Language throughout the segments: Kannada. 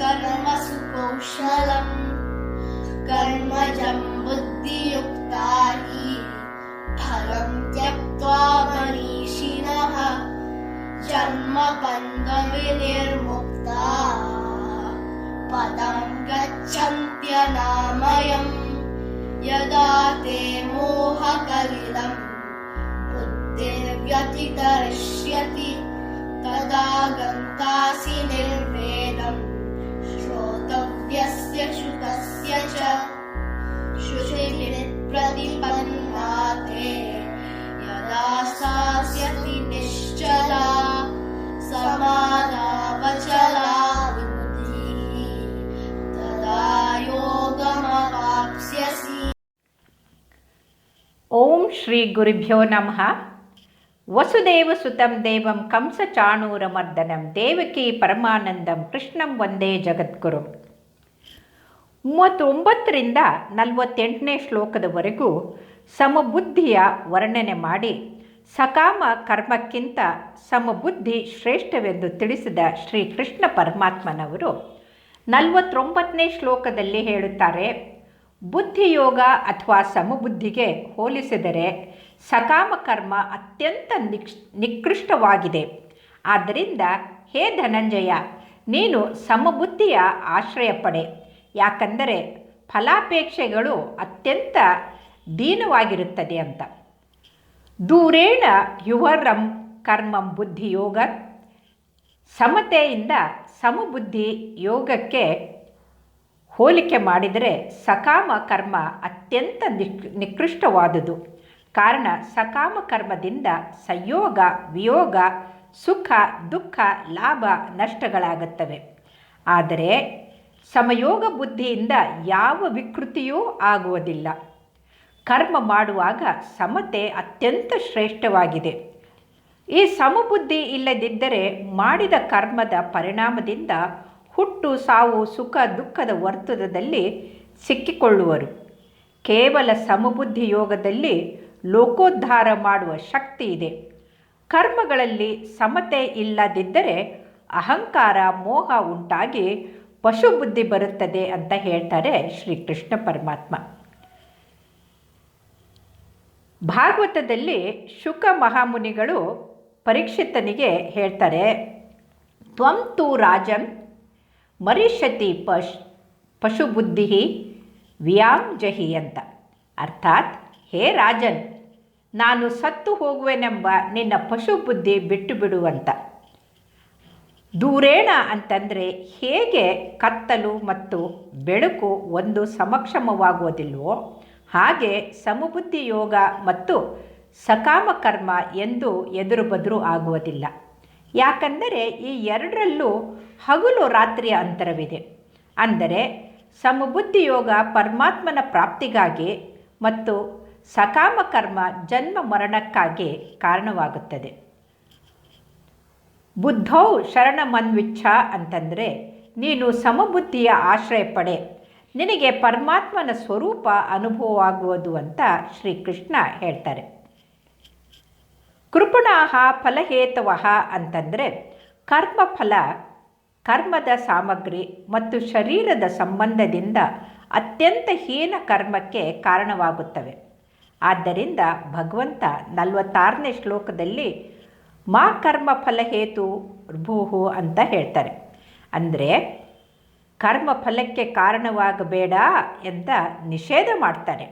ोष्णलम् कर्मजं बुद्धियुक्ता हि फलं त्यक्त्वा मनीषिणः जन्मबन्धविनिर्मुक्ता पन्दविर्मुक्ता पदं गच्छन्त्यनामयं यदा ते मोहकलिलं बुद्धिर्व्यतिकरिष्यति तदा गन्तासि निर्वेदम् यस्य श्रुतस्य च शुचिविप्रतिपन्नाते यदा स्थास्यति निश्चला समानापचला बुद्धिः तदा योगमवाप्स्यसि। ॐ श्रीगुरुभ्यो नमः। वसुदेवसुतं देवं कंसचाणूरमर्दनं देवकी परमानन्दं कृष्णं वन्दे जगद्गुरुम्। ಮೂವತ್ತೊಂಬತ್ತರಿಂದ ನಲವತ್ತೆಂಟನೇ ಶ್ಲೋಕದವರೆಗೂ ಸಮಬುದ್ಧಿಯ ವರ್ಣನೆ ಮಾಡಿ ಸಕಾಮ ಕರ್ಮಕ್ಕಿಂತ ಸಮಬುದ್ಧಿ ಶ್ರೇಷ್ಠವೆಂದು ತಿಳಿಸಿದ ಶ್ರೀಕೃಷ್ಣ ಪರಮಾತ್ಮನವರು ನಲವತ್ತೊಂಬತ್ತನೇ ಶ್ಲೋಕದಲ್ಲಿ ಹೇಳುತ್ತಾರೆ, ಬುದ್ಧಿಯೋಗ ಅಥವಾ ಸಮಬುದ್ಧಿಗೆ ಹೋಲಿಸಿದರೆ ಸಕಾಮ ಕರ್ಮ ಅತ್ಯಂತ ನಿಕ್ಷ್ ನಿಕೃಷ್ಟವಾಗಿದೆ. ಆದ್ದರಿಂದ ಹೇ ಧನಂಜಯ, ನೀನು ಸಮಬುದ್ಧಿಯ ಆಶ್ರಯ ಪಡೆ ಯಾಕಂದರೆ ಫಲಾಪೇಕ್ಷೆಗಳು ಅತ್ಯಂತ ದೀನವಾಗಿರುತ್ತದೆ ಅಂತ. ದೂರೇಣ ಯುವರಂ ಕರ್ಮಂ ಬುದ್ಧಿಯೋಗ ಸಮತೆಯಿಂದ ಸಮಬುದ್ಧಿ ಯೋಗಕ್ಕೆ ಹೋಲಿಕೆ ಮಾಡಿದರೆ ಸಕಾಮ ಕರ್ಮ ಅತ್ಯಂತ ನಿಕ್, ನಿಕೃಷ್ಟವಾದುದು. ಕಾರಣ ಸಕಾಮ ಕರ್ಮದಿಂದ ಸಂಯೋಗ, ವಿಯೋಗ, ಸುಖ, ದುಃಖ, ಲಾಭ, ನಷ್ಟಗಳಾಗುತ್ತವೆ. ಆದರೆ ಸಮಯೋಗ ಬುದ್ಧಿಯಿಂದ ಯಾವ ವಿಕೃತಿಯೂ ಆಗುವುದಿಲ್ಲ. ಕರ್ಮ ಮಾಡುವಾಗ ಸಮತೆ ಅತ್ಯಂತ ಶ್ರೇಷ್ಠವಾಗಿದೆ. ಈ ಸಮಬುದ್ಧಿ ಇಲ್ಲದಿದ್ದರೆ ಮಾಡಿದ ಕರ್ಮದ ಪರಿಣಾಮದಿಂದ ಹುಟ್ಟು, ಸಾವು, ಸುಖ, ದುಃಖದ ವರ್ತುಲದಲ್ಲಿ ಸಿಕ್ಕಿಕೊಳ್ಳುವರು. ಕೇವಲ ಸಮಬುದ್ಧಿ ಯೋಗದಲ್ಲಿ ಲೋಕೋದ್ಧಾರ ಮಾಡುವ ಶಕ್ತಿ ಇದೆ. ಕರ್ಮಗಳಲ್ಲಿ ಸಮತೆ ಇಲ್ಲದಿದ್ದರೆ ಅಹಂಕಾರ, ಮೋಹ ಉಂಟಾಗಿ ಪಶುಬುದ್ಧಿ ಬರುತ್ತದೆ ಅಂತ ಹೇಳ್ತಾರೆ ಶ್ರೀಕೃಷ್ಣ ಪರಮಾತ್ಮ. ಭಾಗವತದಲ್ಲಿ ಶುಕ ಮಹಾಮುನಿಗಳು ಪರೀಕ್ಷಿತನಿಗೆ ಹೇಳ್ತಾರೆ, ತ್ವಂ ತು ರಾಜಂ ಮರಿಷತಿ ಪಶ್ ಪಶುಬುದ್ಧಿ ವ್ಯಾಂ ಜಹಿ ಅಂತ. ಅರ್ಥಾತ್, ಹೇ ರಾಜನ್, ನಾನು ಸತ್ತು ಹೋಗುವೆನೆಂಬ ನಿನ್ನ ಪಶು ಬುದ್ಧಿ ಬಿಟ್ಟು ಬಿಡುವಂತ ದೂರೇಣ ಅಂತಂದರೆ ಹೇಗೆ ಕತ್ತಲು ಮತ್ತು ಬೆಳಕು ಒಂದು ಸಮಕ್ಷಮವಾಗುವುದಿಲ್ವೋ ಹಾಗೆ ಸಮಬುದ್ಧಿ ಯೋಗ ಮತ್ತು ಸಕಾಮ ಕರ್ಮ ಎಂದು ಎದುರು ಬದುರು ಆಗುವುದಿಲ್ಲ. ಯಾಕಂದರೆ ಈ ಎರಡರಲ್ಲೂ ಹಗಲು ರಾತ್ರಿಯ ಅಂತರವಿದೆ. ಅಂದರೆ ಸಮಬುದ್ಧಿ ಯೋಗ ಪರಮಾತ್ಮನ ಪ್ರಾಪ್ತಿಗಾಗಿ ಮತ್ತು ಸಕಾಮ ಕರ್ಮ ಜನ್ಮ ಮರಣಕ್ಕಾಗಿ ಕಾರಣವಾಗುತ್ತದೆ. ಬುದ್ಧೌ ಶರಣಮನ್ವಿಚ್ಛ ಅಂತಂದರೆ, ನೀನು ಸಮಬುದ್ಧಿಯ ಆಶ್ರಯ ಪಡೆ. ನಿನಗೆ ಪರಮಾತ್ಮನ ಸ್ವರೂಪ ಅನುಭವವಾಗುವುದು ಅಂತ ಶ್ರೀಕೃಷ್ಣ ಹೇಳ್ತಾರೆ. ಕೃಪಣಾಹ ಫಲಹೇತವ ಅಂತಂದರೆ, ಕರ್ಮಫಲ, ಕರ್ಮದ ಸಾಮಗ್ರಿ ಮತ್ತು ಶರೀರದ ಸಂಬಂಧದಿಂದ ಅತ್ಯಂತ ಹೀನ ಕರ್ಮಕ್ಕೆ ಕಾರಣವಾಗುತ್ತವೆ. ಆದ್ದರಿಂದ ಭಗವಂತ ನಲವತ್ತಾರನೇ ಶ್ಲೋಕದಲ್ಲಿ ಮಾ ಕರ್ಮ ಫಲಹೇತು ಭೂಹು ಅಂತ ಹೇಳ್ತಾರೆ. ಅಂದರೆ ಕರ್ಮ ಫಲಕ್ಕೆ ಕಾರಣವಾಗಬೇಡ ಅಂತ ನಿಷೇಧ ಮಾಡ್ತಾರೆ.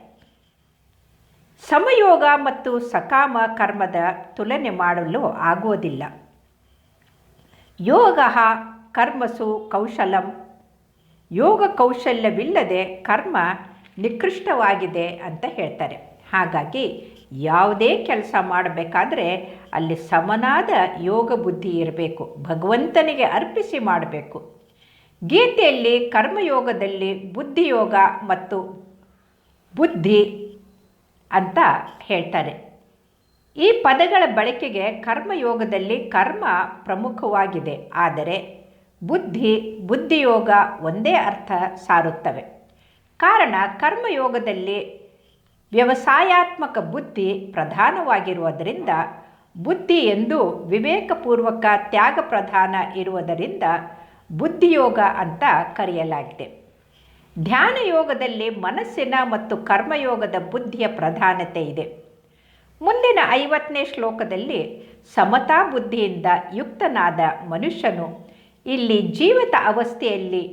ಸಮಯೋಗ ಮತ್ತು ಸಕಾಮ ಕರ್ಮದ ತುಲನೆ ಮಾಡಲು ಆಗೋದಿಲ್ಲ. ಯೋಗ ಕರ್ಮಸು ಕೌಶಲಂ. ಯೋಗ ಕೌಶಲ್ಯವಿಲ್ಲದೆ ಕರ್ಮ ನಿಕೃಷ್ಟವಾಗಿದೆ ಅಂತ ಹೇಳ್ತಾರೆ. ಹಾಗಾಗಿ ಯಾವುದೇ ಕೆಲಸ ಮಾಡಬೇಕಾದ್ರೆ ಅಲ್ಲಿ ಸಮನಾದ ಯೋಗ ಬುದ್ಧಿ ಇರಬೇಕು, ಭಗವಂತನಿಗೆ ಅರ್ಪಿಸಿ ಮಾಡಬೇಕು. ಗೀತೆಯಲ್ಲಿ ಕರ್ಮಯೋಗದಲ್ಲಿ ಬುದ್ಧಿಯೋಗ ಮತ್ತು ಬುದ್ಧಿ ಅಂತ ಹೇಳ್ತಾರೆ. ಈ ಪದಗಳ ಬಳಕೆಗೆ ಕರ್ಮಯೋಗದಲ್ಲಿ ಕರ್ಮ ಪ್ರಮುಖವಾಗಿದೆ, ಆದರೆ ಬುದ್ಧಿ, ಬುದ್ಧಿಯೋಗ ಒಂದೇ ಅರ್ಥ ಸಾರುತ್ತವೆ. ಕಾರಣ ಕರ್ಮಯೋಗದಲ್ಲಿ ವ್ಯವಸಾಯಾತ್ಮಕ ಬುದ್ಧಿ ಪ್ರಧಾನವಾಗಿರುವುದರಿಂದ, ಬುದ್ಧಿ ಎಂದು ವಿವೇಕಪೂರ್ವಕ ತ್ಯಾಗ ಪ್ರಧಾನ ಇರುವುದರಿಂದ ಬುದ್ಧಿಯೋಗ ಅಂತ ಕರೆಯಲಾಗಿದೆ. ಧ್ಯಾನ ಯೋಗದಲ್ಲಿ ಮನಸ್ಸಿನ ಮತ್ತು ಕರ್ಮಯೋಗದ ಬುದ್ಧಿಯ ಪ್ರಧಾನತೆ ಇದೆ. ಮುಂದಿನ ಐವತ್ತನೇ ಶ್ಲೋಕದಲ್ಲಿ ಸಮತಾ ಬುದ್ಧಿಯಿಂದ ಯುಕ್ತನಾದ ಮನುಷ್ಯನು ಇಲ್ಲಿ ಜೀವಿತ ಅವಸ್ಥೆಯಲ್ಲಿ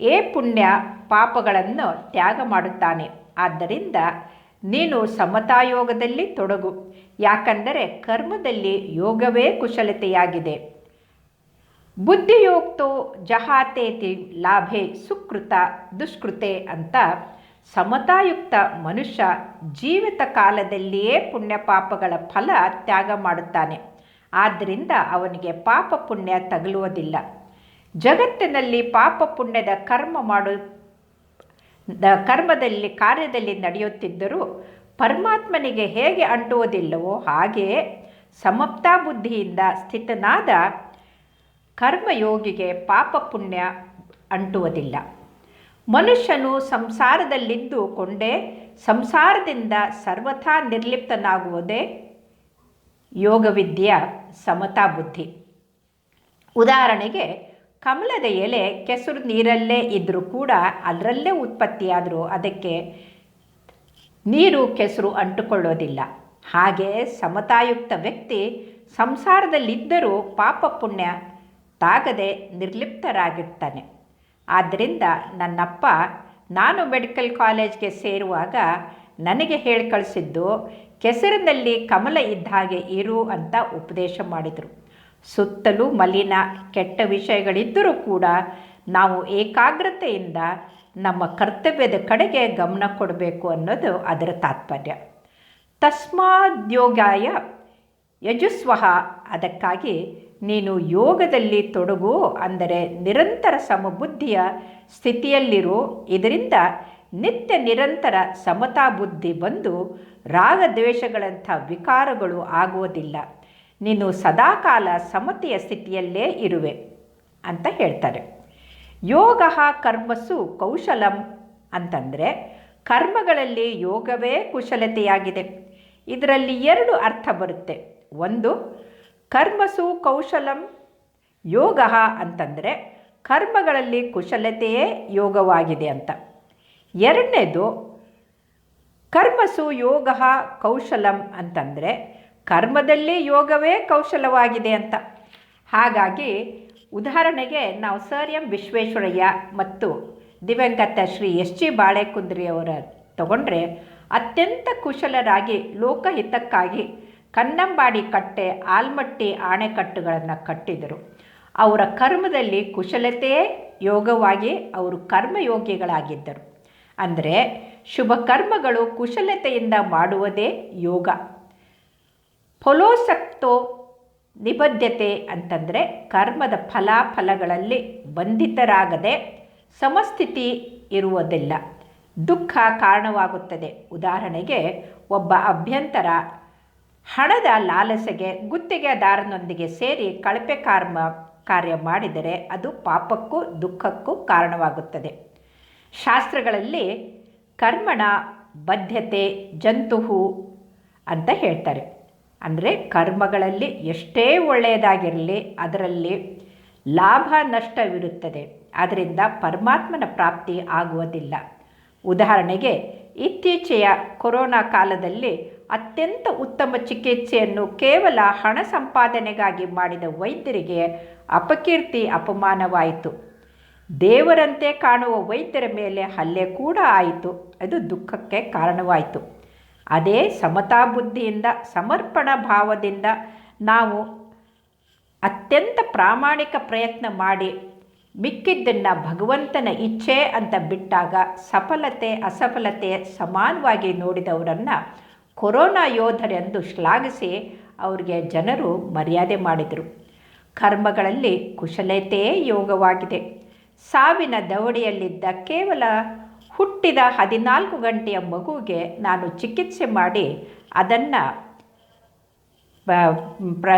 ಏ ಪುಣ್ಯ ಪಾಪಗಳನ್ನು ತ್ಯಾಗ ಮಾಡುತ್ತಾನೆ. ಆದ್ದರಿಂದ ನೀನು ಸಮತಾಯೋಗದಲ್ಲಿ ತೊಡಗು. ಯಾಕಂದರೆ ಕರ್ಮದಲ್ಲಿ ಯೋಗವೇ ಕುಶಲತೆಯಾಗಿದೆ. ಬುದ್ಧಿಯೋಕ್ತೋ ಜಹಾತೇತಿ ಲಾಭೆ ಸುಕೃತ ದುಷ್ಕೃತೆ ಅಂತ ಸಮತಾಯುಕ್ತ ಮನುಷ್ಯ ಜೀವಿತ ಕಾಲದಲ್ಲಿಯೇ ಪುಣ್ಯ ಪಾಪಗಳ ಫಲ ತ್ಯಾಗ ಮಾಡುತ್ತಾನೆ. ಆದ್ದರಿಂದ ಅವನಿಗೆ ಪಾಪ ಪುಣ್ಯ ತಗಲುವುದಿಲ್ಲ. ಜಗತ್ತಿನಲ್ಲಿ ಪಾಪ ಪುಣ್ಯದ ಕರ್ಮ ಮಾಡು ಕರ್ಮದಲ್ಲಿ, ಕಾರ್ಯದಲ್ಲಿ ನಡೆಯುತ್ತಿದ್ದರೂ ಪರಮಾತ್ಮನಿಗೆ ಹೇಗೆ ಅಂಟುವುದಿಲ್ಲವೋ ಹಾಗೆಯೇ ಸಮಪ್ತಾ ಬುದ್ಧಿಯಿಂದ ಸ್ಥಿತನಾದ ಕರ್ಮಯೋಗಿಗೆ ಪಾಪ ಪುಣ್ಯ ಅಂಟುವುದಿಲ್ಲ. ಮನುಷ್ಯನು ಸಂಸಾರದಲ್ಲಿದ್ದು ಕೊಂಡೇ ಸಂಸಾರದಿಂದ ಸರ್ವಥಾ ನಿರ್ಲಿಪ್ತನಾಗುವುದೇ ಯೋಗವಿದ್ಯೆಯ ಸಮತಾ ಬುದ್ಧಿ. ಉದಾಹರಣೆಗೆ ಕಮಲದ ಎಲೆ ಕೆಸರು ನೀರಲ್ಲೇ ಇದ್ದರೂ ಕೂಡ ಅದರಲ್ಲೇ ಉತ್ಪತ್ತಿಯಾದರೂ ಅದಕ್ಕೆ ನೀರು ಕೆಸರು ಅಂಟುಕೊಳ್ಳೋದಿಲ್ಲ. ಹಾಗೆ ಸಮತಾಯುಕ್ತ ವ್ಯಕ್ತಿ ಸಂಸಾರದಲ್ಲಿದ್ದರೂ ಪಾಪ ಪುಣ್ಯ ತಾಗದೆ ನಿರ್ಲಿಪ್ತರಾಗಿರ್ತಾನೆ. ಆದ್ದರಿಂದ ನನ್ನಪ್ಪ ನಾನು ಮೆಡಿಕಲ್ ಕಾಲೇಜ್ಗೆ ಸೇರುವಾಗ ನನಗೆ ಹೇಳಿ ಕಳಿಸಿದ್ದು ಕೆಸರಿನಲ್ಲಿ ಕಮಲ ಇದ್ದ ಹಾಗೆ ಇರು ಅಂತ ಉಪದೇಶ ಮಾಡಿದರು. ಸುತ್ತಲೂ ಮಲಿನ ಕೆಟ್ಟ ವಿಷಯಗಳಿದ್ದರೂ ಕೂಡ ನಾವು ಏಕಾಗ್ರತೆಯಿಂದ ನಮ್ಮ ಕರ್ತವ್ಯದ ಕಡೆಗೆ ಗಮನ ಕೊಡಬೇಕು ಅನ್ನೋದು ಅದರ ತಾತ್ಪರ್ಯ. ತಸ್ಮಾದ್ಯೋಗಾಯ ಯಜುಸ್ವಹ ಅದಕ್ಕಾಗಿ ನೀನು ಯೋಗದಲ್ಲಿ ತೊಡಗು ಅಂದರೆ ನಿರಂತರ ಸಮಬುದ್ಧಿಯ ಸ್ಥಿತಿಯಲ್ಲಿರು. ಇದರಿಂದ ನಿತ್ಯ ನಿರಂತರ ಸಮತಾ ಬುದ್ಧಿ ಬಂದು ರಾಗದ್ವೇಷಗಳಂಥ ವಿಕಾರಗಳು ಆಗುವುದಿಲ್ಲ. ನೀನು ಸದಾಕಾಲ ಸಮತಿಯ ಸ್ಥಿತಿಯಲ್ಲೇ ಇರುವೆ ಅಂತ ಹೇಳ್ತಾರೆ. ಯೋಗ ಕರ್ಮಸು ಕೌಶಲಂ ಅಂತಂದರೆ ಕರ್ಮಗಳಲ್ಲಿ ಯೋಗವೇ ಕುಶಲತೆಯಾಗಿದೆ. ಇದರಲ್ಲಿ ಎರಡು ಅರ್ಥ ಬರುತ್ತೆ. ಒಂದು, ಕರ್ಮಸು ಕೌಶಲಂ ಯೋಗ ಅಂತಂದರೆ ಕರ್ಮಗಳಲ್ಲಿ ಕುಶಲತೆಯೇ ಯೋಗವಾಗಿದೆ ಅಂತ. ಎರಡನೇದು, ಕರ್ಮಸು ಯೋಗ ಕೌಶಲಂ ಅಂತಂದರೆ ಕರ್ಮದಲ್ಲಿ ಯೋಗವೇ ಕೌಶಲವಾಗಿದೆ ಅಂತ. ಹಾಗಾಗಿ ಉದಾಹರಣೆಗೆ ನಾವು ಸರ್ ಎಂ ವಿಶ್ವೇಶ್ವರಯ್ಯ ಮತ್ತು ದಿವಂಗತ ಶ್ರೀ ಎಸ್ ಜಿ ಬಾಳೆಕುಂದ್ರಿಯವರ ತಗೊಂಡ್ರೆ ಅತ್ಯಂತ ಕುಶಲರಾಗಿ ಲೋಕಹಿತಕ್ಕಾಗಿ ಕನ್ನಂಬಾಡಿ ಕಟ್ಟೆ, ಆಲ್ಮಟ್ಟಿ, ಆಣೆಕಟ್ಟುಗಳನ್ನು ಕಟ್ಟಿದರು. ಅವರ ಕರ್ಮದಲ್ಲಿ ಕುಶಲತೆಯೇ ಯೋಗವಾಗಿ ಅವರು ಕರ್ಮಯೋಗಿಗಳಾಗಿದ್ದರು. ಅಂದರೆ ಶುಭ ಕರ್ಮಗಳು ಕುಶಲತೆಯಿಂದ ಮಾಡುವುದೇ ಯೋಗ. ಫಲೋಸಕ್ತೋ ನಿಬದ್ಧತೆ ಅಂತಂದರೆ ಕರ್ಮದ ಫಲಾಫಲಗಳಲ್ಲಿ ಬಂಧಿತರಾಗದೆ ಸಮಸ್ಥಿತಿ ಇರುವುದಿಲ್ಲ. ದುಃಖ ಕಾರಣವಾಗುತ್ತದೆ. ಉದಾಹರಣೆಗೆ ಒಬ್ಬ ಅಭ್ಯಂತರ ಹಣದ ಲಾಲಸೆಗೆ ಗುತ್ತಿಗೆದಾರನೊಂದಿಗೆ ಸೇರಿ ಕಳಪೆ ಕರ್ಮ ಕಾರ್ಯ ಮಾಡಿದರೆ ಅದು ಪಾಪಕ್ಕೂ ದುಃಖಕ್ಕೂ ಕಾರಣವಾಗುತ್ತದೆ. ಶಾಸ್ತ್ರಗಳಲ್ಲಿ ಕರ್ಮಣ ಬದ್ಧತೆ ಜಂತುಹು ಅಂತ ಹೇಳ್ತಾರೆ. ಅಂದರೆ ಕರ್ಮಗಳಲ್ಲಿ ಎಷ್ಟೇ ಒಳ್ಳೆಯದಾಗಿರಲಿ, ಅದರಲ್ಲಿ ಲಾಭ ನಷ್ಟವಿರುತ್ತದೆ. ಅದರಿಂದ ಪರಮಾತ್ಮನ ಪ್ರಾಪ್ತಿ ಆಗುವುದಿಲ್ಲ. ಉದಾಹರಣೆಗೆ, ಇತ್ತೀಚೆಯ ಕೊರೋನಾ ಕಾಲದಲ್ಲಿ ಅತ್ಯಂತ ಉತ್ತಮ ಚಿಕಿತ್ಸೆಯನ್ನು ಕೇವಲ ಹಣ ಸಂಪಾದನೆಗಾಗಿ ಮಾಡಿದ ವೈದ್ಯರಿಗೆ ಅಪಕೀರ್ತಿ ಅಪಮಾನವಾಯಿತು. ದೇವರಂತೆ ಕಾಣುವ ವೈದ್ಯರ ಮೇಲೆ ಹಲ್ಲೆ ಕೂಡ ಆಯಿತು. ಅದು ದುಃಖಕ್ಕೆ ಕಾರಣವಾಯಿತು. ಅದೇ ಸಮತಾ ಬುದ್ಧಿಯಿಂದ, ಸಮರ್ಪಣ ಭಾವದಿಂದ ನಾವು ಅತ್ಯಂತ ಪ್ರಾಮಾಣಿಕ ಪ್ರಯತ್ನ ಮಾಡಿ ಮಿಕ್ಕಿದ್ದನ್ನು ಭಗವಂತನ ಇಚ್ಛೆ ಅಂತ ಬಿಟ್ಟಾಗ ಸಫಲತೆ, ಅಸಫಲತೆ ಸಮಾನವಾಗಿ ನೋಡಿದವರನ್ನು ಕೊರೋನಾ ಯೋಧರೆಂದು ಶ್ಲಾಘಿಸಿ ಅವರಿಗೆ ಜನರು ಮರ್ಯಾದೆ ಮಾಡಿದರು. ಕರ್ಮಗಳಲ್ಲಿ ಕುಶಲತೆಯೇ ಯೋಗವಾಗಿದೆ. ಸಾವಿನ ದವಡಿಯಲ್ಲಿದ್ದ ಕೇವಲ ಹುಟ್ಟಿದ ಹದಿನಾಲ್ಕು ಗಂಟೆಯ ಮಗುವಿಗೆ ನಾನು ಚಿಕಿತ್ಸೆ ಮಾಡಿ ಅದನ್ನು ಪ್ರ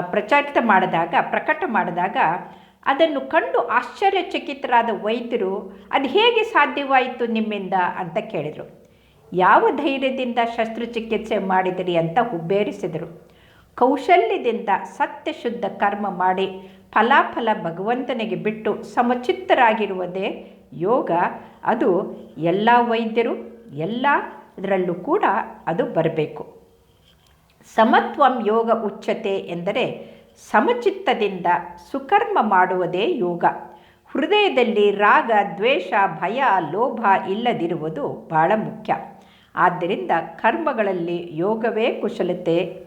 ಪ್ರಚಾರಿತ ಮಾಡಿದಾಗ, ಪ್ರಕಟ ಮಾಡಿದಾಗ ಅದನ್ನು ಕಂಡು ಆಶ್ಚರ್ಯಚಕಿತರಾದ ವೈದ್ಯರು, ಅದು ಹೇಗೆ ಸಾಧ್ಯವಾಯಿತು ನಿಮ್ಮಿಂದ? ಅಂತ ಕೇಳಿದರು. ಯಾವ ಧೈರ್ಯದಿಂದ ಶಸ್ತ್ರಚಿಕಿತ್ಸೆ ಮಾಡಿದಿರಿ? ಅಂತ ಹುಬ್ಬೇರಿಸಿದರು. ಕೌಶಲ್ಯದಿಂದ ಸತ್ಯಶುದ್ಧ ಕರ್ಮ ಮಾಡಿ ಫಲಾಫಲ ಭಗವಂತನಿಗೆ ಬಿಟ್ಟು ಸಮಚಿತ್ತರಾಗಿರುವುದೇ ಯೋಗ, ಅದು ಎಲ್ಲ ವೈದ್ಯರು, ಎಲ್ಲ ಇದರಲ್ಲೂ ಕೂಡ ಅದು ಬರಬೇಕು. ಸಮತ್ವಂ ಯೋಗ ಉಚ್ಚತೆ ಎಂದರೆ ಸಮಚಿತ್ತದಿಂದ ಸುಕರ್ಮ ಮಾಡುವುದೇ ಯೋಗ. ಹೃದಯದಲ್ಲಿ ರಾಗ, ದ್ವೇಷ, ಭಯ, ಲೋಭ ಇಲ್ಲದಿರುವುದು ಬಹಳ ಮುಖ್ಯ. ಆದ್ದರಿಂದ ಕರ್ಮಗಳಲ್ಲಿ ಯೋಗವೇ ಕುಶಲತೆ.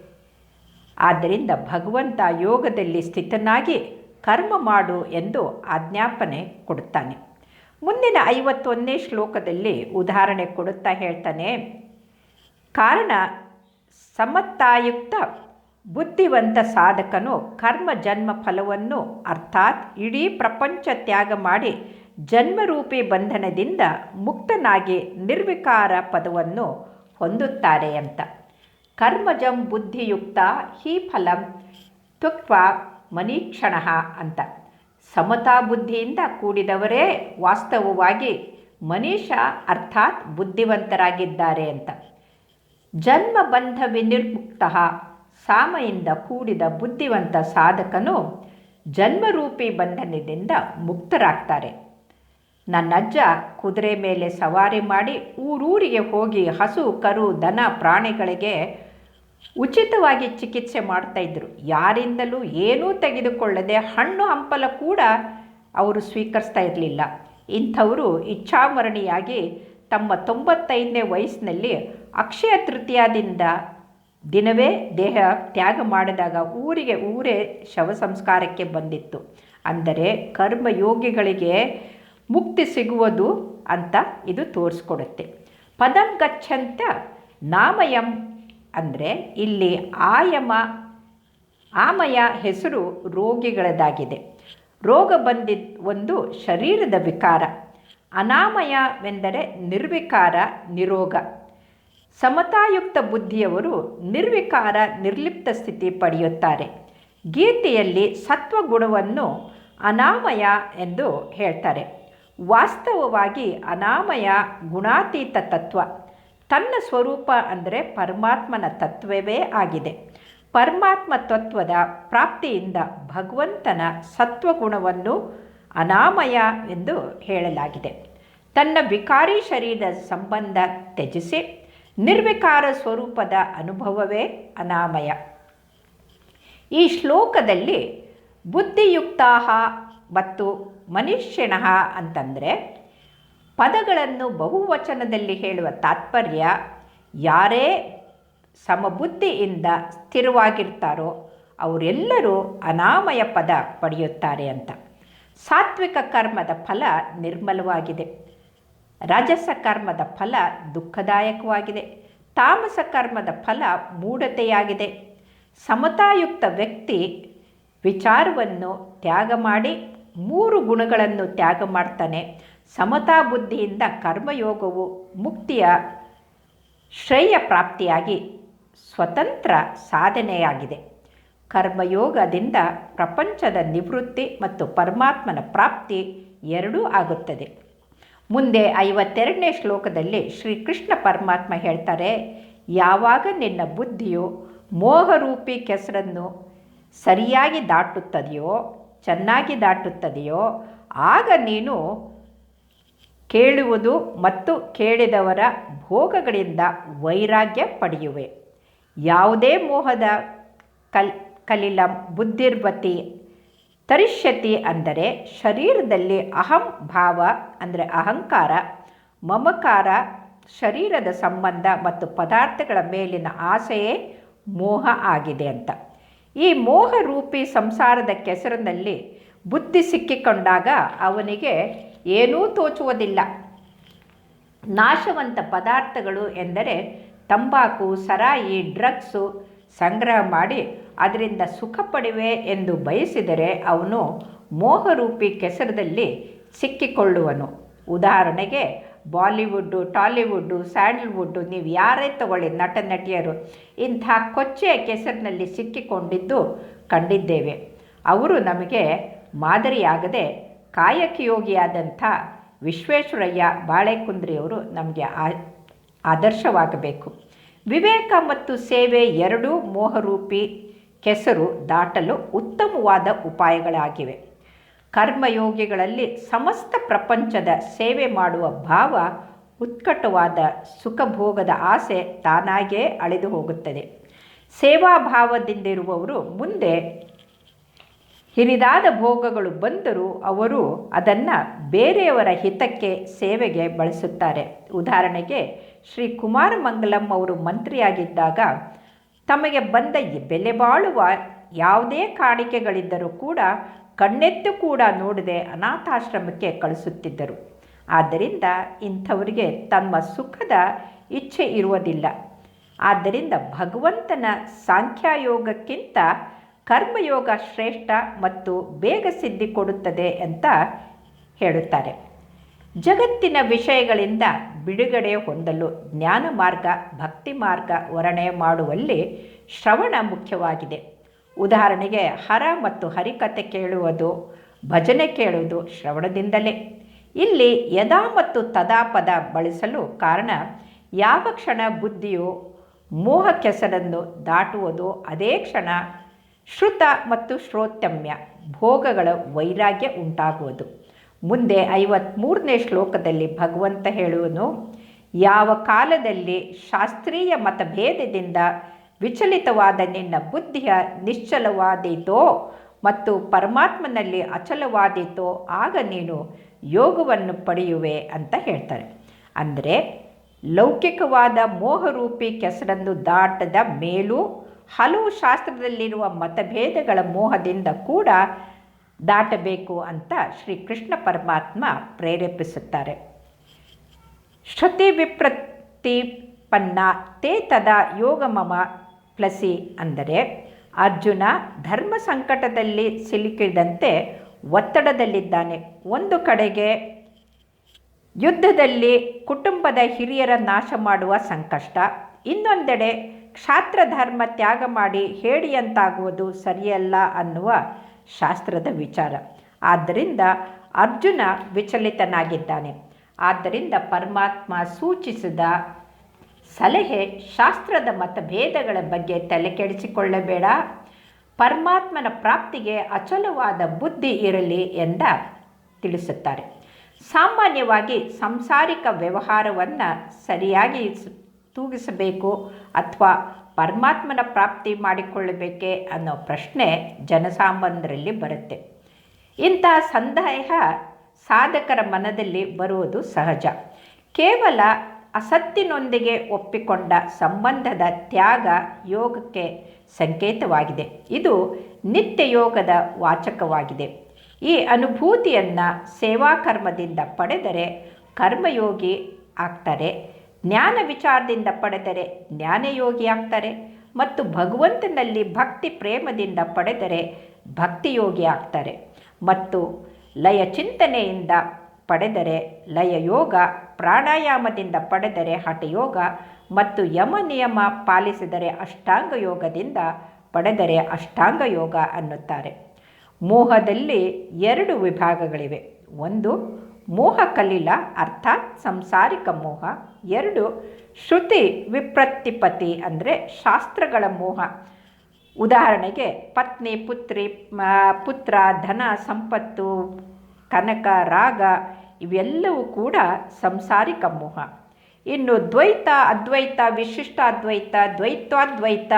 ಆದ್ದರಿಂದ ಭಗವಂತ ಯೋಗದಲ್ಲಿ ಸ್ಥಿತನಾಗಿ ಕರ್ಮ ಮಾಡು ಎಂದು ಆಜ್ಞಾಪನೆ ಕೊಡುತ್ತಾನೆ. ಮುಂದಿನ ಐವತ್ತೊಂದನೇ ಶ್ಲೋಕದಲ್ಲಿ ಉದಾಹರಣೆ ಕೊಡುತ್ತಾ ಹೇಳ್ತಾನೆ, ಕಾರಣ ಸಮತ್ತಾಯುಕ್ತ ಬುದ್ಧಿವಂತ ಸಾಧಕನು ಕರ್ಮ ಜನ್ಮ ಫಲವನ್ನು ಅರ್ಥಾತ್ ಇಡೀ ಪ್ರಪಂಚ ತ್ಯಾಗ ಮಾಡಿ ಜನ್ಮರೂಪಿ ಬಂಧನದಿಂದ ಮುಕ್ತನಾಗಿ ನಿರ್ವಿಕಾರ ಪದವನ್ನು ಹೊಂದುತ್ತಾರೆ ಅಂತ. ಕರ್ಮಜಂ ಬುದ್ಧಿಯುಕ್ತ ಹಿ ಫಲಂ ಮನಿ ಮನೀಕ್ಷಣ ಅಂತ. ಸಮತಾ ಬುದ್ಧಿಯಿಂದ ಕೂಡಿದವರೇ ವಾಸ್ತವವಾಗಿ ಮನೀಷ ಅರ್ಥಾತ್ ಬುದ್ಧಿವಂತರಾಗಿದ್ದಾರೆ ಅಂತ. ಜನ್ಮ ಬಂಧ ವಿನಿರ್ಮುಕ್ತ ಸಾಮೆಯಿಂದ ಕೂಡಿದ ಬುದ್ಧಿವಂತ ಸಾಧಕನು ಜನ್ಮರೂಪಿ ಬಂಧನದಿಂದ ಮುಕ್ತರಾಗ್ತಾರೆ. ನನ್ನಜ್ಜ ಕುದುರೆ ಮೇಲೆ ಸವಾರಿ ಮಾಡಿ ಊರೂರಿಗೆ ಹೋಗಿ ಹಸು, ಕರು, ದನ, ಪ್ರಾಣಿಗಳಿಗೆ ಉಚಿತವಾಗಿ ಚಿಕಿತ್ಸೆ ಮಾಡ್ತಾಯಿದ್ರು ಯಾರಿಂದಲೂ ಏನೂ ತೆಗೆದುಕೊಳ್ಳದೆ ಹಣ್ಣು ಹಂಪಲ ಕೂಡ ಅವರು ಸ್ವೀಕರಿಸ್ತಾ ಇರಲಿಲ್ಲ. ಇಂಥವರು ಇಚ್ಛಾಮರಣಿಯಾಗಿ ತಮ್ಮ ತೊಂಬತ್ತೈದನೇ ವಯಸ್ಸಿನಲ್ಲಿ ಅಕ್ಷಯ ತೃತೀಯದಿಂದ ದಿನವೇ ದೇಹ ತ್ಯಾಗ ಮಾಡಿದಾಗ ಊರಿಗೆ ಊರೇ ಶವ ಸಂಸ್ಕಾರಕ್ಕೆ ಬಂದಿತ್ತು. ಅಂದರೆ ಕರ್ಮಯೋಗಿಗಳಿಗೆ ಮುಕ್ತಿ ಸಿಗುವುದು ಅಂತ ಇದು ತೋರಿಸ್ಕೊಡುತ್ತೆ. ಪದಂ ಗಚ್ಚಂತ ನಾಮಯಂ ಅಂದರೆ ಇಲ್ಲಿ ಆಯಮ, ಆಮಯ ಹೆಸರು ರೋಗಿಗಳದಾಗಿದೆ ರೋಗ ಬಂದಿದ್ದ ಒಂದು ಶರೀರದ ವಿಕಾರ. ಅನಾಮಯವೆಂದರೆ ನಿರ್ವಿಕಾರ, ನಿರೋಗ. ಸಮತಾಯುಕ್ತ ಬುದ್ಧಿಯವರು ನಿರ್ವಿಕಾರ, ನಿರ್ಲಿಪ್ತ ಸ್ಥಿತಿ ಪಡೆಯುತ್ತಾರೆ. ಗೀತೆಯಲ್ಲಿ ಸತ್ವಗುಣವನ್ನು ಅನಾಮಯ ಎಂದು ಹೇಳ್ತಾರೆ. ವಾಸ್ತವವಾಗಿ ಅನಾಮಯ ಗುಣಾತೀತ ತತ್ವ. ತನ್ನ ಸ್ವರೂಪ ಅಂದರೆ ಪರಮಾತ್ಮನ ತತ್ವವೇ ಆಗಿದೆ. ಪರಮಾತ್ಮ ತತ್ವದ ಪ್ರಾಪ್ತಿಯಿಂದ ಭಗವಂತನ ಸತ್ವಗುಣವನ್ನು ಅನಾಮಯ ಎಂದು ಹೇಳಲಾಗಿದೆ. ತನ್ನ ವಿಕಾರಿ ಶರೀರದ ಸಂಬಂಧ ತ್ಯಜಿಸಿ ನಿರ್ವಿಕಾರ ಸ್ವರೂಪದ ಅನುಭವವೇ ಅನಾಮಯ. ಈ ಶ್ಲೋಕದಲ್ಲಿ ಬುದ್ಧಿಯುಕ್ತ ಮತ್ತು ಮನುಷ್ಯಣ ಅಂತಂದರೆ ಪದಗಳನ್ನು ಬಹುವಚನದಲ್ಲಿ ಹೇಳುವ ತಾತ್ಪರ್ಯ ಯಾರೇ ಸಮಬುದ್ಧಿಯಿಂದ ಸ್ಥಿರವಾಗಿರ್ತಾರೋ ಅವರೆಲ್ಲರೂ ಅನಾಮಯ ಪದ ಪಡೆಯುತ್ತಾರೆ ಅಂತ. ಸಾತ್ವಿಕ ಕರ್ಮದ ಫಲ ನಿರ್ಮಲವಾಗಿದೆ. ರಾಜಸ ಕರ್ಮದ ಫಲ ದುಃಖದಾಯಕವಾಗಿದೆ. ತಾಮಸ ಕರ್ಮದ ಫಲ ಮೂಢತೆಯಾಗಿದೆ. ಸಮತಾಯುಕ್ತ ವ್ಯಕ್ತಿ ವಿಚಾರವನ್ನು ತ್ಯಾಗ ಮಾಡಿ ಮೂರು ಗುಣಗಳನ್ನು ತ್ಯಾಗ ಮಾಡ್ತಾನೆ. ಸಮತಾ ಬುದ್ಧಿಯಿಂದ ಕರ್ಮಯೋಗವು ಮುಕ್ತಿಯ ಶ್ರೇಯ ಪ್ರಾಪ್ತಿಯಾಗಿ ಸ್ವತಂತ್ರ ಸಾಧನೆಯಾಗಿದೆ. ಕರ್ಮಯೋಗದಿಂದ ಪ್ರಪಂಚದ ನಿವೃತ್ತಿ ಮತ್ತು ಪರಮಾತ್ಮನ ಪ್ರಾಪ್ತಿ ಎರಡೂ ಆಗುತ್ತದೆ. ಮುಂದೆ ಐವತ್ತೆರಡನೇ ಶ್ಲೋಕದಲ್ಲಿ ಶ್ರೀಕೃಷ್ಣ ಪರಮಾತ್ಮ ಹೇಳ್ತಾರೆ, ಯಾವಾಗ ನಿನ್ನ ಬುದ್ಧಿಯು ಮೋಹರೂಪಿ ಕೆಸರನ್ನು ಸರಿಯಾಗಿ ದಾಟುತ್ತದೆಯೋ ಚೆನ್ನಾಗಿ ದಾಟುತ್ತದೆಯೋ, ಆಗ ನೀನು ಕೇಳುವುದು ಮತ್ತು ಕೇಳಿದವರ ಭೋಗಗಳಿಂದ ವೈರಾಗ್ಯ ಪಡೆಯುವೆ. ಯಾವುದೇ ಮೋಹದ ಕಲ್, ಕಲಿಲ ಬುದ್ಧಿರ್ಬತಿ ತರಿಷ್ಯತಿ ಅಂದರೆ ಶರೀರದಲ್ಲಿ ಅಹಂ ಭಾವ ಅಂದರೆ ಅಹಂಕಾರ, ಮಮಕಾರ, ಶರೀರದ ಸಂಬಂಧ ಮತ್ತು ಪದಾರ್ಥಗಳ ಮೇಲಿನ ಆಸೆಯೇ ಮೋಹ ಆಗಿದೆ ಅಂತ. ಈ ಮೋಹರೂಪಿ ಸಂಸಾರದ ಕೆಸರಿನಲ್ಲಿ ಬುದ್ಧಿ ಸಿಕ್ಕಿಕೊಂಡಾಗ ಅವನಿಗೆ ಏನೂ ತೋಚುವುದಿಲ್ಲ. ನಾಶವಂತ ಪದಾರ್ಥಗಳು ಎಂದರೆ ತಂಬಾಕು, ಸರಾಯಿ, ಡ್ರಗ್ಸು ಸಂಗ್ರಹ ಮಾಡಿ ಅದರಿಂದ ಸುಖ ಪಡಿವೆ ಎಂದು ಬಯಸಿದರೆ ಅವನು ಮೋಹರೂಪಿ ಕೆಸರದಲ್ಲಿ ಸಿಕ್ಕಿಕೊಳ್ಳುವನು. ಉದಾಹರಣೆಗೆ ಬಾಲಿವುಡ್ಡು ಟಾಲಿವುಡ್ಡು ಸ್ಯಾಂಡಲ್ವುಡ್ಡು ನೀವು ಯಾರೇ ತಗೊಳ್ಳಿ ನಟ, ನಟಿಯರು ಇಂಥ ಕೊಚ್ಚೆ ಕೆಸರಿನಲ್ಲಿ ಸಿಕ್ಕಿಕೊಂಡಿದ್ದು ಕಂಡಿದ್ದೇವೆ. ಅವರು ನಮಗೆ ಮಾದರಿಯಾಗದೆ ಕಾಯಕಯೋಗಿಯಾದಂಥ ವಿಶ್ವೇಶ್ವರಯ್ಯ ಬಾಳೆಕುಂದ್ರಿಯವರು ನಮಗೆ ಆದರ್ಶವಾಗಬೇಕು. ವಿವೇಕ ಮತ್ತು ಸೇವೆ ಎರಡೂ ಮೋಹರೂಪಿ ಕೆಸರು ದಾಟಲು ಉತ್ತಮವಾದ ಉಪಾಯಗಳಾಗಿವೆ. ಕರ್ಮಯೋಗಿಗಳಲ್ಲಿ ಸಮಸ್ತ ಪ್ರಪಂಚದ ಸೇವೆ ಮಾಡುವ ಭಾವ ಉತ್ಕಟವಾದ ಸುಖಭೋಗದ ಆಸೆ ತಾನಾಗೇ ಅಳೆದು ಹೋಗುತ್ತದೆ. ಸೇವಾಭಾವದಿಂದಿರುವವರು ಮುಂದೆ ಹಿರಿದಾದ ಭೋಗಗಳು ಬಂದರೂ ಅವರು ಅದನ್ನು ಬೇರೆಯವರ ಹಿತಕ್ಕೆ ಸೇವೆಗೆ ಬಳಸುತ್ತಾರೆ. ಉದಾಹರಣೆಗೆ, ಶ್ರೀ ಕುಮಾರ ಮಂಗಲಂ ಅವರು ಮಂತ್ರಿಯಾಗಿದ್ದಾಗ ತಮಗೆ ಬಂದ ಬೆಲೆ ಬಾಳುವ ಯಾವುದೇ ಕಾಣಿಕೆಗಳಿದ್ದರೂ ಕೂಡ ಕಣ್ಣೆತ್ತು ಕೂಡ ನೋಡದೆ ಅನಾಥಾಶ್ರಮಕ್ಕೆ ಕಳಿಸುತ್ತಿದ್ದರು. ಆದ್ದರಿಂದ ಇಂಥವರಿಗೆ ತಮ್ಮ ಸುಖದ ಇಚ್ಛೆ ಇರುವುದಿಲ್ಲ. ಆದ್ದರಿಂದ ಭಗವಂತನ ಸಾಂಖ್ಯಾಯೋಗಕ್ಕಿಂತ ಕರ್ಮಯೋಗ ಶ್ರೇಷ್ಠ ಮತ್ತು ಬೇಗ ಸಿದ್ಧಿ ಕೊಡುತ್ತದೆ ಅಂತ ಹೇಳುತ್ತಾರೆ. ಜಗತ್ತಿನ ವಿಷಯಗಳಿಂದ ಬಿಡುಗಡೆ ಹೊಂದಲು ಜ್ಞಾನ ಮಾರ್ಗ, ಭಕ್ತಿ ಮಾರ್ಗ, ವರ್ಣೆ ಮಾಡುವಲ್ಲಿ ಶ್ರವಣ ಮುಖ್ಯವಾಗಿದೆ. ಉದಾಹರಣೆಗೆ ಹರ ಮತ್ತು ಹರಿಕತೆ ಕೇಳುವುದು, ಭಜನೆ ಕೇಳುವುದು ಶ್ರವಣದಿಂದಲೇ. ಇಲ್ಲಿ ಯದಾ ಮತ್ತು ತದಾ ಪದ ಬಳಸಲು ಕಾರಣ ಯಾವ ಕ್ಷಣ ಬುದ್ಧಿಯು ಮೋಹ ಕೆಸರನ್ನು ದಾಟುವುದು, ಅದೇ ಕ್ಷಣ ಶ್ರುತ ಮತ್ತು ಶ್ರೋತಮ್ಯ ಭೋಗಗಳ ವೈರಾಗ್ಯ ಉಂಟಾಗುವುದು. ಮುಂದೆ ಐವತ್ತ್ಮೂರನೇ ಶ್ಲೋಕದಲ್ಲಿ ಭಗವಂತ ಹೇಳುವನು, ಯಾವ ಕಾಲದಲ್ಲಿ ಶಾಸ್ತ್ರೀಯ ಮತಭೇದದಿಂದ ವಿಚಲಿತವಾದ ನಿನ್ನ ಬುದ್ಧಿಯ ನಿಶ್ಚಲವಾದೀತೋ ಮತ್ತು ಪರಮಾತ್ಮನಲ್ಲಿ ಅಚಲವಾದೀತೋ, ಆಗ ನೀನು ಯೋಗವನ್ನು ಪಡೆಯುವೆ ಅಂತ ಹೇಳ್ತಾರೆ. ಅಂದರೆ ಲೌಕಿಕವಾದ ಮೋಹರೂಪಿ ಕೆಸರನ್ನು ದಾಟದ ಮೇಲೂ ಹಲವು ಶಾಸ್ತ್ರದಲ್ಲಿರುವ ಮತಭೇದಗಳ ಮೋಹದಿಂದ ಕೂಡ ದಾಟಬೇಕು ಅಂತ ಶ್ರೀ ಕೃಷ್ಣ ಪರಮಾತ್ಮ ಪ್ರೇರೇಪಿಸುತ್ತಾರೆ. ಶ್ರುತಿ ವಿಪ್ರತಿಪನ್ನ ತೇ ತದ ಯೋಗ ಮಮ ಪ್ಲಸಿ ಅಂದರೆ ಅರ್ಜುನ ಧರ್ಮ ಸಂಕಟದಲ್ಲಿ ಸಿಲುಕಿದಂತೆ ಒತ್ತಡದಲ್ಲಿದ್ದಾನೆ. ಒಂದು ಕಡೆಗೆ ಯುದ್ಧದಲ್ಲಿ ಕುಟುಂಬದ ಹಿರಿಯರ ನಾಶ ಮಾಡುವ ಸಂಕಷ್ಟ, ಇನ್ನೊಂದೆಡೆ ಕ್ಷಾತ್ರ ಧರ್ಮ ತ್ಯಾಗ ಮಾಡಿ ಹೇಳಿಯಂತಾಗುವುದು ಸರಿಯಲ್ಲ ಅನ್ನುವ ಶಾಸ್ತ್ರದ ವಿಚಾರ. ಆದ್ದರಿಂದ ಅರ್ಜುನ ವಿಚಲಿತನಾಗಿದ್ದಾನೆ. ಆದ್ದರಿಂದ ಪರಮಾತ್ಮ ಸೂಚಿಸಿದ ಸಲಹೆ ಶಾಸ್ತ್ರದ ಮತಭೇದಗಳ ಬಗ್ಗೆ ತಲೆ ಕೆಡಿಸಿಕೊಳ್ಳಬೇಡ ಪರಮಾತ್ಮನ ಪ್ರಾಪ್ತಿಗೆ ಅಚಲವಾದ ಬುದ್ಧಿ ಇರಲಿ ಎಂದ ತಿಳಿಸುತ್ತಾರೆ. ಸಾಮಾನ್ಯವಾಗಿ ಸಾಂಸಾರಿಕ ವ್ಯವಹಾರವನ್ನು ಸರಿಯಾಗಿ ತೂಗಿಸಬೇಕು ಅಥವಾ ಪರಮಾತ್ಮನ ಪ್ರಾಪ್ತಿ ಮಾಡಿಕೊಳ್ಳಬೇಕೆ ಅನ್ನೋ ಪ್ರಶ್ನೆ ಜನಸಾಮಾನ್ಯರಲ್ಲಿ ಬರುತ್ತೆ. ಇಂಥ ಸಂದೇಹ ಸಾಧಕರ ಮನದಲ್ಲಿ ಬರುವುದು ಸಹಜ. ಕೇವಲ ಅಸತ್ತಿನೊಂದಿಗೆ ಒಪ್ಪಿಕೊಂಡ ಸಂಬಂಧದ ತ್ಯಾಗ ಯೋಗಕ್ಕೆ ಸಂಕೇತವಾಗಿದೆ. ಇದು ನಿತ್ಯ ಯೋಗದ ವಾಚಕವಾಗಿದೆ. ಈ ಅನುಭೂತಿಯನ್ನು ಸೇವಾಕರ್ಮದಿಂದ ಪಡೆದರೆ ಕರ್ಮಯೋಗಿ ಆಗ್ತಾರೆ, ಜ್ಞಾನ ವಿಚಾರದಿಂದ ಪಡೆದರೆ ಜ್ಞಾನಯೋಗಿ ಆಗ್ತಾರೆ ಮತ್ತು ಭಗವಂತನಲ್ಲಿ ಭಕ್ತಿ ಪ್ರೇಮದಿಂದ ಪಡೆದರೆ ಭಕ್ತಿಯೋಗಿ ಆಗ್ತಾರೆ. ಮತ್ತು ಲಯ ಚಿಂತನೆಯಿಂದ ಪಡೆದರೆ ಲಯ ಯೋಗ ಪ್ರಾಣಾಯಾಮದಿಂದ ಪಡೆದರೆ ಹಠಯೋಗ ಮತ್ತು ಯಮ ನಿಯಮ ಪಾಲಿಸಿದರೆ ಅಷ್ಟಾಂಗ ಯೋಗದಿಂದ ಪಡೆದರೆ ಅಷ್ಟಾಂಗ ಯೋಗ ಅನ್ನುತ್ತಾರೆ. ಮೋಹದಲ್ಲಿ ಎರಡು ವಿಭಾಗಗಳಿವೆ. ಒಂದು ಮೋಹ ಕಲೀಲ ಅರ್ಥಾತ್ ಸಂಸಾರಿಕ ಮೋಹ, ಎರಡು ಶ್ರುತಿ ವಿಪ್ರತಿಪತಿ ಅಂದರೆ ಶಾಸ್ತ್ರಗಳ ಮೋಹ. ಉದಾಹರಣೆಗೆ ಪತ್ನಿ, ಪುತ್ರಿ ಪುತ್ರ, ಧನ, ಸಂಪತ್ತು ಕನಕ, ರಾಗ ಇವೆಲ್ಲವೂ ಕೂಡ ಸಂಸಾರಿಕ ಮೋಹ. ಇನ್ನು ದ್ವೈತ, ಅದ್ವೈತ, ವಿಶಿಷ್ಟಾದ್ವೈತ ದ್ವೈತಾದ್ವೈತ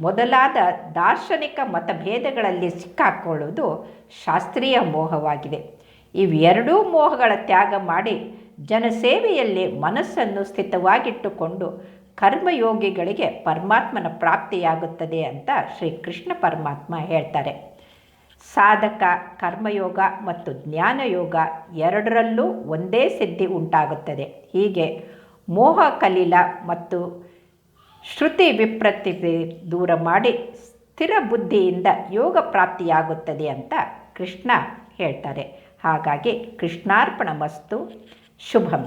ಮೊದಲಾದ ದಾರ್ಶನಿಕ ಮತಭೇದಗಳಲ್ಲಿ ಸಿಕ್ಕಾಕೊಳ್ಳುವುದು ಶಾಸ್ತ್ರೀಯ ಮೋಹವಾಗಿದೆ. ಇವೆರಡೂ ಮೋಹಗಳ ತ್ಯಾಗ ಮಾಡಿ ಜನಸೇವೆಯಲ್ಲಿ ಮನಸ್ಸನ್ನು ಸ್ಥಿತವಾಗಿಟ್ಟುಕೊಂಡು ಕರ್ಮಯೋಗಿಗಳಿಗೆ ಪರಮಾತ್ಮನ ಪ್ರಾಪ್ತಿಯಾಗುತ್ತದೆ ಅಂತ ಶ್ರೀ ಕೃಷ್ಣ ಪರಮಾತ್ಮ ಹೇಳ್ತಾರೆ. ಸಾಧಕ, ಕರ್ಮಯೋಗ ಮತ್ತು ಜ್ಞಾನಯೋಗ ಎರಡರಲ್ಲೂ ಒಂದೇ ಸಿದ್ಧಿ ಉಂಟಾಗುತ್ತದೆ. ಹೀಗೆ ಮೋಹ ಕಲೀಲ ಮತ್ತು ಶ್ರುತಿ ವಿಪ್ರತಿ ದೂರ ಮಾಡಿ ಸ್ಥಿರ ಬುದ್ಧಿಯಿಂದ ಯೋಗ ಪ್ರಾಪ್ತಿಯಾಗುತ್ತದೆ ಅಂತ ಕೃಷ್ಣ ಹೇಳ್ತಾರೆ. ಹಾಗಾಗಿ ಕೃಷ್ಣಾರ್ಪಣ ಮಸ್ತು. ಶುಭಂ.